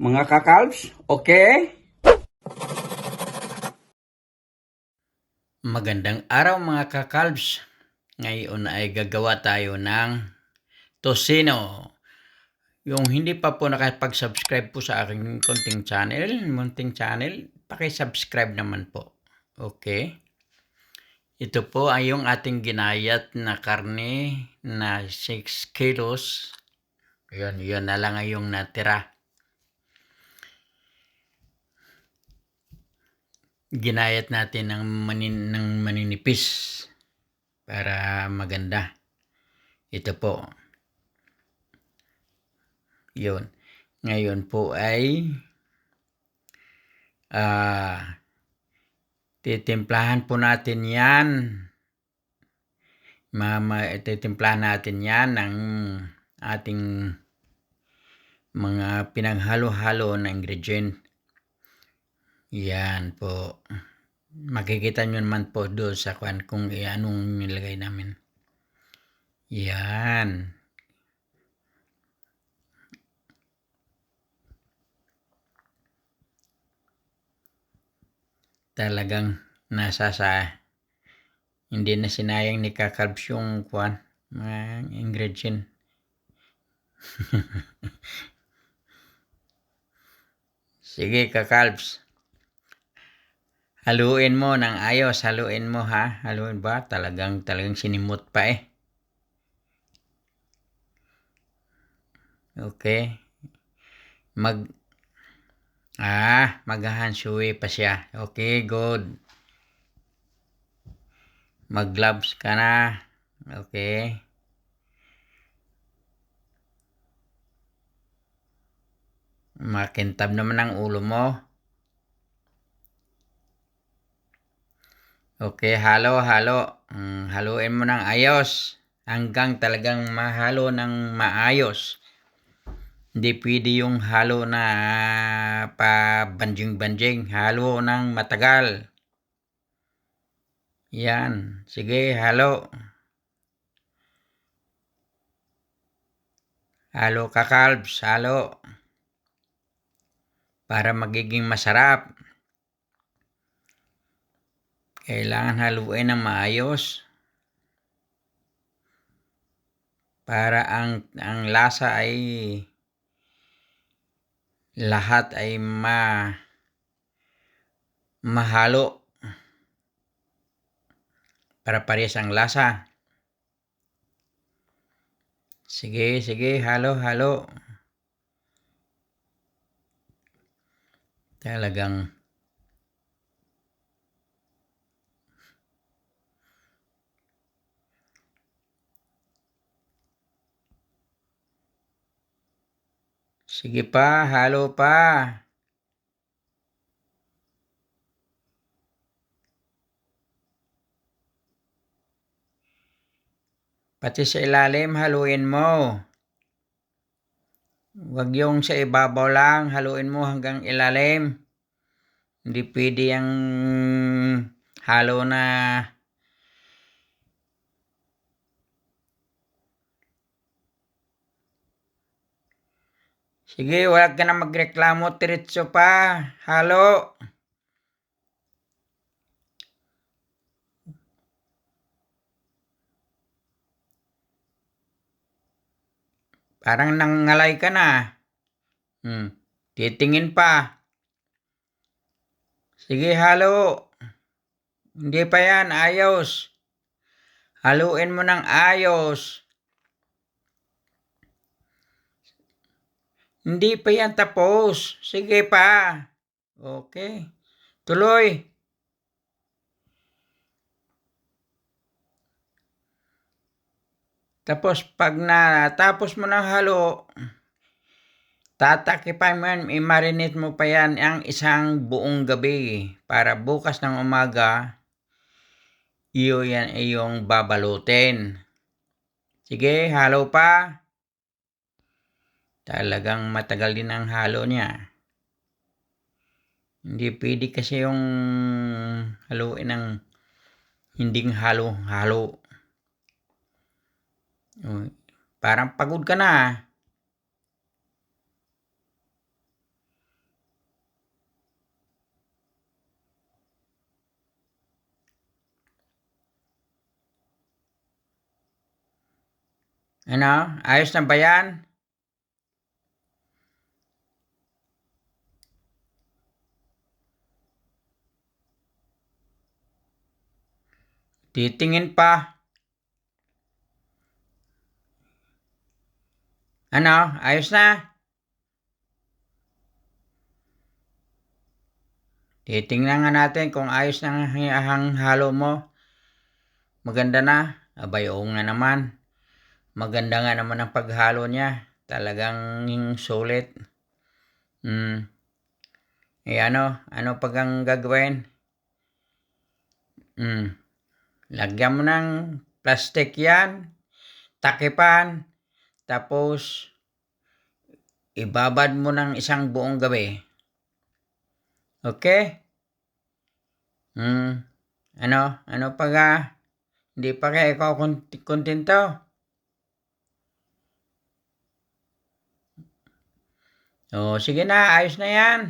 mga kakalbs. Okay? Magandang araw mga kakalbs. Ngayon ay gagawa tayo ng tosino. Yung hindi pa po nakapag-subscribe po sa aking konting channel, munting channel, paki-subscribe naman po. Okay? Ito po ay yung ating ginayat na karne na 6 kilos. Yun, yun na lang ay yung natira. Ginayat natin ng, manin, ng maninipis para maganda. Ito po. Yun. Ngayon po ay ah titimplahan po natin yan. Mama, titimplahan natin yan ng ating mga pinaghalo-halo na ingredient. Yan po. Makikita nyo naman po doon sa kwan kung anong nilagay namin. Yan. Talagang nasa sa hindi na sinayang ni Kakarbs yung kwan, mga ingredient. Sige, kakalbs. Haluin mo ng ayos, haluin mo ha. Haluin ba? Talagang, talagang sinimot pa eh. Okay. Mag, ah, maghahansui pa siya. Okay, good. Mag-gloves ka na. Okay. Makintab naman ang ulo mo. Okay, halo, halo. Mm, haluin mo ng ayos. Hanggang talagang mahalo ng maayos. Hindi pwede yung halo na pa banjing-banjing. Halo ng matagal. Yan. Sige, halo. Halo kakalbs, halo para magiging masarap. Kailangan haluin ng maayos para ang ang lasa ay lahat ay ma mahalo para parehas ang lasa. Sige, sige, halo, halo. Talagang Sige pa, halo pa. Pati sa ilalim, haluin mo. Huwag yung sa ibabaw lang, haluin mo hanggang ilalim. Hindi pwede yung halo na Sige, wag ka na magreklamo, tiritso pa. Halo. Parang nangalay ka na. Hmm. Titingin pa. Sige, halo. Hindi pa yan, ayos. Haluin mo ng ayos. Hindi pa yan tapos. Sige pa. Okay. Tuloy. Tapos pag natapos mo ng halo, tatakipay mo yan, i-marinate mo pa yan ang isang buong gabi para bukas ng umaga, iyo yan iyong babalutin. Sige, halo pa. Talagang matagal din ang halo niya. Hindi pwede kasi yung haluin ng hinding halo-halo. Parang pagod ka na. Ah. Ano? Ayos na ba yan? Titingin pa. Ano? Ayos na? Titingnan nga natin kung ayos na ang halo mo. Maganda na. Abay, oo nga naman. Maganda nga naman ang paghalo niya. Talagang sulit. Hmm. Eh ano? Ano pag ang gagawin? Hmm. Lagyan mo ng plastic yan. Takipan. Tapos, ibabad mo ng isang buong gabi. Okay? Hmm. Ano? Ano pa ga? Hindi pa kaya ikaw kont- kontento? O, sige na. Ayos na yan.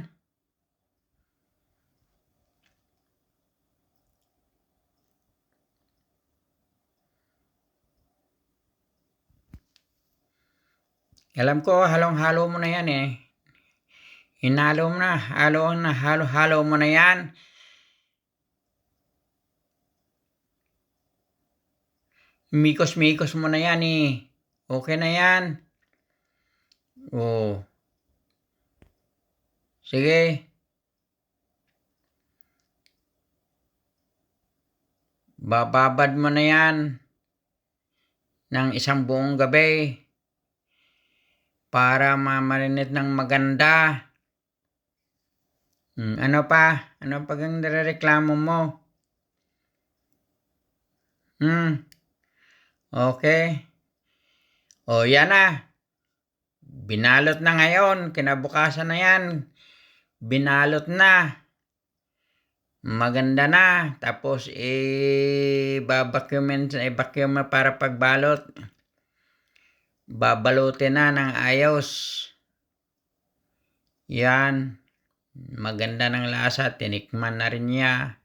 Alam ko, halong-halo mo na yan eh. Hinalo mo na. Halo na. Halo-halo mo na yan. Mikos-mikos mo na yan eh. Okay na yan. Oh. Sige. Bababad mo na yan ng isang buong gabi para mamarinate ng maganda. Hmm, ano pa? Ano pa ang nirereklamo mo? Hmm. Okay. O yan na. Binalot na ngayon. Kinabukasan na yan. Binalot na. Maganda na. Tapos, eh, i-vacuum mo para pagbalot. Babalutin na ng ayos. Yan. Maganda ng lasa. Tinikman na rin niya.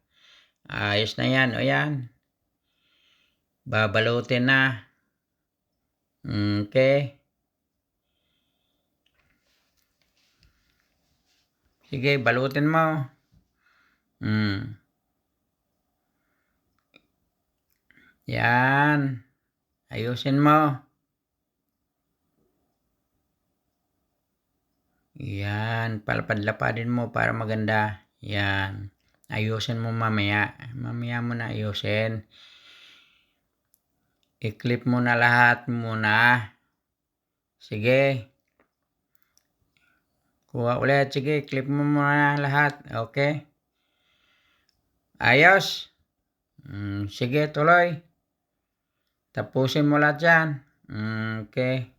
Ayos na yan. O yan. Babalutin na. Okay. Sige, balutin mo. Hmm. Yan. Ayusin mo. Yan. Palapad-lapadin mo para maganda. Yan. Ayusin mo mamaya. Mamaya mo na ayusin. I-clip mo na lahat muna. Sige. Kuha ulit. Sige, clip mo muna lahat. Okay? Ayos? Mm, sige, tuloy. Tapusin mo lahat yan. Mm, okay.